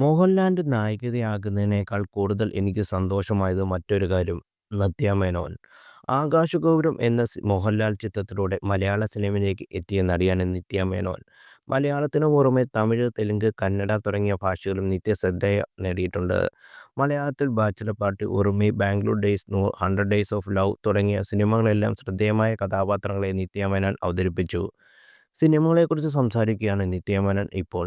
മോഹൻലാലിന്റെ നായികതയാകുന്നതിനേക്കാൾ കൂടുതൽ എനിക്ക് സന്തോഷമായത് മറ്റൊരു കാര്യം നദ്യ മേനോൻ. ആകാശഗൗരം എന്ന മോഹൻലാൽ ചിത്രത്തിലൂടെ മലയാള സിനിമയിലേക്ക് എത്തിയ നടിയാണ് നിത്യ മേനോൻ. മലയാളത്തിനു പുറമെ തമിഴ്, തെലുങ്ക്, കന്നഡ തുടങ്ങിയ ഭാഷകളും നിത്യ നേടിയിട്ടുണ്ട്. മലയാളത്തിൽ bachelor party, Urumi, Bangalore days, hundred days of love തുടങ്ങിയ സിനിമകളെല്ലാം ശ്രദ്ധേയമായ കഥാപാത്രങ്ങളെ നിത്യ മേനോൻ അവതരിപ്പിച്ചു. സിനിമകളെക്കുറിച്ച് സംസാരിക്കുകയാണ് നിത്യമനൻ ഇപ്പോൾ.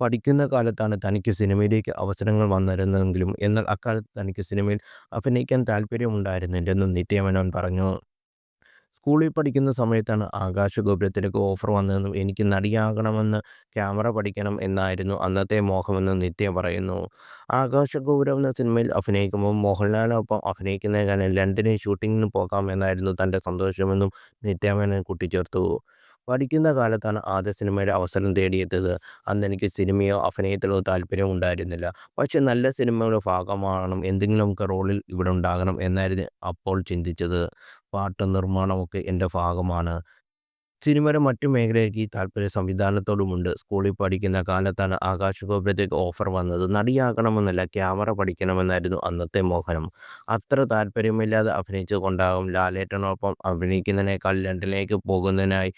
പഠിക്കുന്ന കാലത്താണ് തനിക്ക് സിനിമയിലേക്ക് അവസരങ്ങൾ വന്നിരുന്നതെങ്കിലും എന്നാൽ അക്കാലത്ത് തനിക്ക് സിനിമയിൽ അഭിനയിക്കാൻ താൽപര്യമുണ്ടായിരുന്നില്ലെന്നും നിത്യ നിത്യമനൻ പറഞ്ഞു. സ്കൂളിൽ പഠിക്കുന്ന സമയത്താണ് ആകാശഗോപുരത്തിലേക്ക് ഓഫർ വന്നതെന്നും എനിക്ക് നടിയാകണമെന്ന് ക്യാമറ പഠിക്കണം എന്നായിരുന്നു അന്നത്തെ മോഹമെന്നും നിത്യ പറയുന്നു. ആകാശഗോപുരം എന്ന സിനിമയിൽ അഭിനയിക്കുമ്പോൾ മോഹൻലാലിനൊപ്പം അഭിനയിക്കുന്നതിനാൽ ലണ്ടനിൽ ഷൂട്ടിങ്ങിന് പോകാമെന്നായിരുന്നു തന്റെ സന്തോഷമെന്നും നിത്യാമേനൻ കൂട്ടിച്ചേർത്തു. പഠിക്കുന്ന കാലത്താണ് ആദ്യ സിനിമയുടെ അവസരം തേടിയെത്തിയത്. അന്നെനിക്ക് സിനിമയോ അഭിനയത്തിലോ താല്പര്യം ഉണ്ടായിരുന്നില്ല. പക്ഷേ നല്ല സിനിമയുടെ ഭാഗമാകണം, എന്തെങ്കിലുമൊക്കെ റോളിൽ ഇവിടെ ഉണ്ടാകണം എന്നായിരുന്നു അപ്പോൾ ചിന്തിച്ചത്. പാട്ടും നിർമ്മാണമൊക്കെ എന്റെ ഭാഗമാണ്. സിനിമയുടെ മറ്റു മേഖലയ്ക്ക് താല്പര്യ സംവിധാനത്തോടുമുണ്ട്. സ്കൂളിൽ പഠിക്കുന്ന കാലത്താണ് ആകാശഗോപുരത്തിലേക്ക് ഓഫർ വന്നത്. നടിയാകണമെന്നല്ല ക്യാമറ പഠിക്കണമെന്നായിരുന്നു അന്നത്തെ മോഹനം അത്ര താൽപര്യമില്ലാതെ അഭിനയിച്ചതുകൊണ്ടാകും ലാലേട്ടനൊപ്പം അഭിനയിക്കുന്നതിനേക്കാൾ ലണ്ടനിലേക്ക് പോകുന്നതിനായി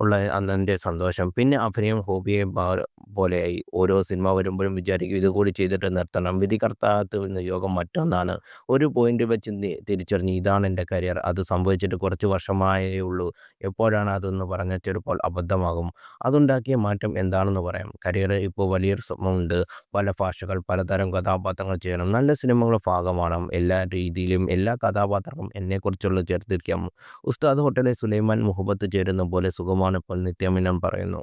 ഉള്ള അന്നെന്റെ സന്തോഷം. പിന്നെ അഭിനയം ഹോബിയായി പോലെയായി. ഓരോ സിനിമ വരുമ്പോഴും വിചാരിക്കും ഇതുകൂടി ചെയ്തിട്ട് നിർത്തണം. വിധികർത്താകത്ത് നിന്ന് യോഗം മറ്റൊന്നാണ്. ഒരു പോയിന്റ് വെച്ച് തിരിച്ചറിഞ്ഞ് ഇതാണ് എന്റെ കരിയർ. അത് സംഭവിച്ചിട്ട് കുറച്ച് വർഷമായേ ഉള്ളൂ എപ്പോഴാണ് അതെന്ന് പറഞ്ഞാൽ ചിലപ്പോൾ അബദ്ധമാകും. അതുണ്ടാക്കിയ മാറ്റം എന്താണെന്ന് പറയാം. കരിയർ ഇപ്പോൾ വലിയൊരു സ്വപ്നമുണ്ട്. പല ഭാഷകൾ, പലതരം കഥാപാത്രങ്ങൾ ചെയ്യണം. നല്ല സിനിമകളുടെ ഭാഗമാണ് എല്ലാ രീതിയിലും എല്ലാ കഥാപാത്രങ്ങളും എന്നെക്കുറിച്ചുള്ള ചേർത്തിരിക്കാം. ഉസ്താദ് ഹോട്ടലിൽ സുലൈമാൻ മുഹബത്ത് ചേരുന്ന പോലെ സുഖമാണ് ഇപ്പോൾ നിത്യമിനം പറയുന്നു.